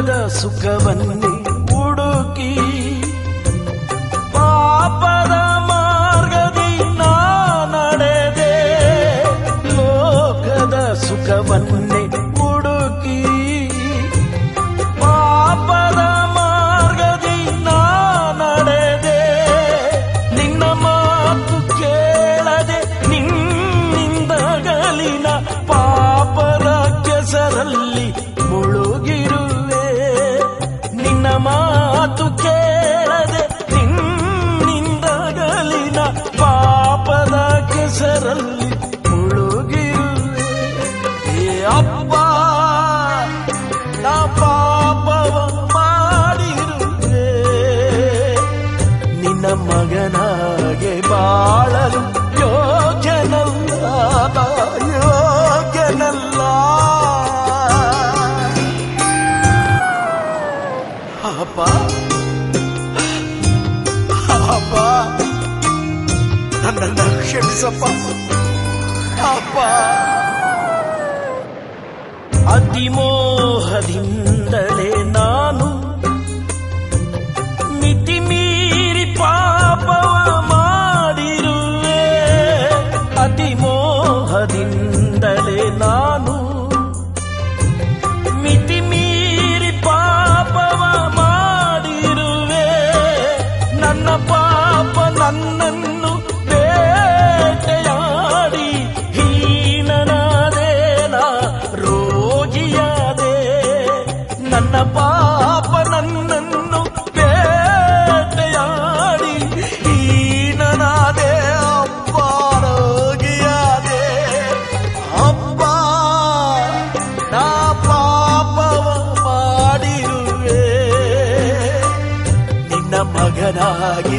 ಲೋಕದ ಸುಖವನ್ನೇ ಹುಡುಕಿ, ಪಾಪದ ಮಾರ್ಗದಿ ನಡೆದೆ, ಲೋಕದ ಸುಖವನ್ನೇ ಹುಡುಕಿ, ಪಾಪದ ಮಾರ್ಗದಿ ನಡೆದೆ. ನಿನ್ನ ಮಾತು ಕೇಳದೆ ನಿನ್ನಿಂದಗಲಿನ ಪಾಪದ ಕೆಸರಲ್ಲಿ ನಾ ಪಾಪವ ಮಾಡಿರುವೆ. ನಿನ್ನ ಮಗನಾಗೆ ಬಾಳಲು ಯೋಗ್ಯನಲ್ಲ ಯೋಗ್ಯನಲ್ಲ. ಅಪ್ಪ ಅಪ್ಪ ನನ್ನನ್ನ ಕ್ಷಮಿಸಪ್ಪ. ಅಪ್ಪ. അതിമോഹതിന്തലേ ನನ್ನ ಪಾಪ ನನ್ನನ್ನು ಬೇಟೆಯಾಡಿ, ಹೀನನಾದೆ ಅಪ್ಪ ರೋಗಿಯಾದೆ ಅಪ್ಪ, ನಾ ಪಾಪವ ಮಾಡಿರುವೆ. ನಿನ್ನ ಮಗನಾಗಿ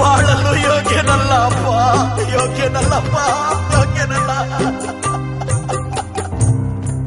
ಬಾಳಲು ಯೋಗ್ಯನಲ್ಲಪ್ಪ ಯೋಗ್ಯನಲ್ಲಪ್ಪ, ಯೋಗ್ಯನಲ್ಲ.